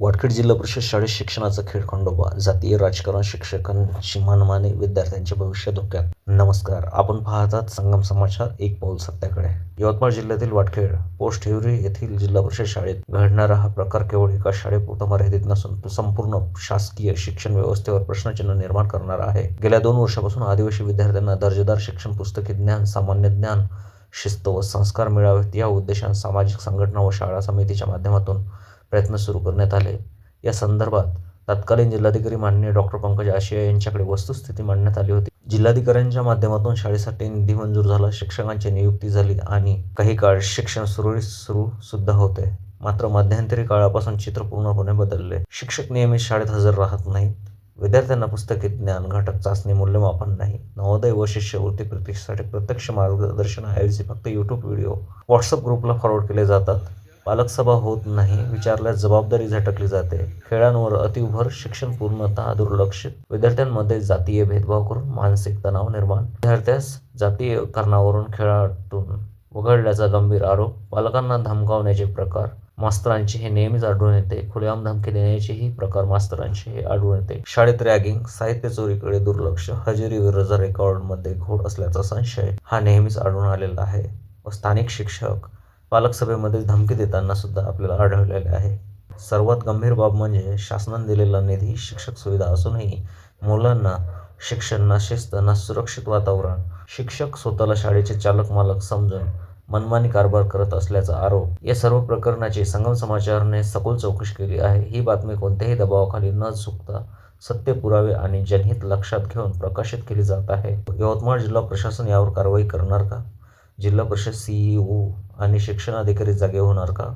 वाटखेड जिल्हा परिषद शाळेत शिक्षणाचा खेळखंडोबा जातीय राजकारण शिक्षकांची मनमाने विद्यार्थ्यांचे भविष्य धोक्यात. नमस्कार आपण पाहतात संगम समाचार एक पाऊल सत्याकडे. यवतमाळ जिल्ह्यातील वाटखेड पोस्ट हिवरी येथील जिल्हा परिषद शाळेत घडणारा हा प्रकार केवळ एका शाळेपुरता मर्यादित नसून तो संपूर्ण शासकीय शिक्षण व्यवस्थेवर प्रश्नचिन्ह निर्माण करणारा आहे. गेल्या दोन वर्षापासून आदिवासी विद्यार्थ्यांना दर्जेदार शिक्षण पुस्तकी ज्ञान सामान्य ज्ञान शिस्त व संस्कार मिळावेत या उद्देशाने सामाजिक संघटना व शाळा समितीच्या माध्यमातून प्रयत्न सुरू करण्यात आले. या संदर्भात तत्कालीन जिल्हाधिकारी माननीय डॉक्टर पंकज आशिया यांच्याकडे वस्तुस्थिती मांडण्यात आली होती. जिल्हाधिकाऱ्यांच्या माध्यमातून शाळेसाठी निधी मंजूर झाला शिक्षकांची नियुक्ती झाली आणि काही काळ शिक्षण सुरळीत सुरू सुद्धा होते. मात्र मध्यंतरी काळापासून चित्र पूर्णपणे बदलले. शिक्षक नियमित शाळेत हजर राहत नाहीत. विद्यार्थ्यांना पुस्तके ज्ञान घटक चाचणी मूल्यमापन नाही. नवोदय व शिष्यवृत्ती प्रतीक्षेसाठी प्रत्यक्ष मार्गदर्शन ऐवजी फक्त यूट्यूब व्हिडिओ व्हॉट्सअप ग्रुपला फॉरवर्ड केले जातात. पालकसभा होत नाही विचारल्यास जबाबदारी झटकली जाते. खेळांवर अतिभर शिक्षण पूर्णतः दुर्लक्षित विद्यार्थ्यांमध्ये जातीय भेदभाव करून मानसिक तणाव निर्माण. विद्यार्थ्यास जातीय कारणावरून खेळातून वगळल्याचा गंभीर आरोप. पालकांना धमकावण्याचे प्रकार. मास्तरांचे हे नेहमीच आढळून येते. खुलेआम धमकी देण्याचेही प्रकार मास्तरांचे हे आढळून येते. शाळेत रॅगिंग साहित्य चोरीकडे दुर्लक्ष हजेरी विरुद्ध रेकॉर्डमध्ये घोड असल्याचा संशय हा नेहमीच आढळून आलेला आहे. व स्थानिक शिक्षक पालक सभेमध्ये धमकी देताना सुद्धा आपल्याला आढळलेले आहे. सर्वात गंभीर बाब म्हणजे शासनाने दिलेला निधी शिक्षक सुविधा असूनही मुलांना शिक्षण ना शिस्त ना सुरक्षित वातावरण शिक्षक स्वतःला शाळेचे चालक मालक समजून मनमानी कारभार करत असल्याचा आरोप या सर्व प्रकरणाची संगम समाचारने सखोल चौकशी केली आहे. ही बातमी कोणत्याही दबावाखाली न चुकता सत्य पुरावे आणि जनहित लक्षात घेऊन प्रकाशित केली जात आहे. यवतमाळ जिल्हा प्रशासन यावर कारवाई करणार का? जिल्हा परिषद सीईओ आणि शिक्षण अधिकारी जागे होणार का?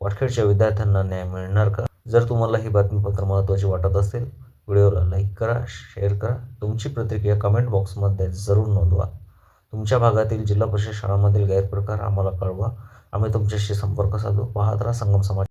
वाटखेडच्या विद्यार्थ्यांना न्याय मिळणार का? जर तुम्हाला ही बातमीपत्र महत्त्वाची वाटत असेल व्हिडिओला लाईक करा शेअर करा. तुमची प्रतिक्रिया कमेंट बॉक्समध्ये जरूर नोंदवा. तुमच्या भागातील जिल्हा परिषद शाळांमधील गैरप्रकार आम्हाला कळवा. आम्ही तुमच्याशी संपर्क साधू. पाहत राहा संगम समाज.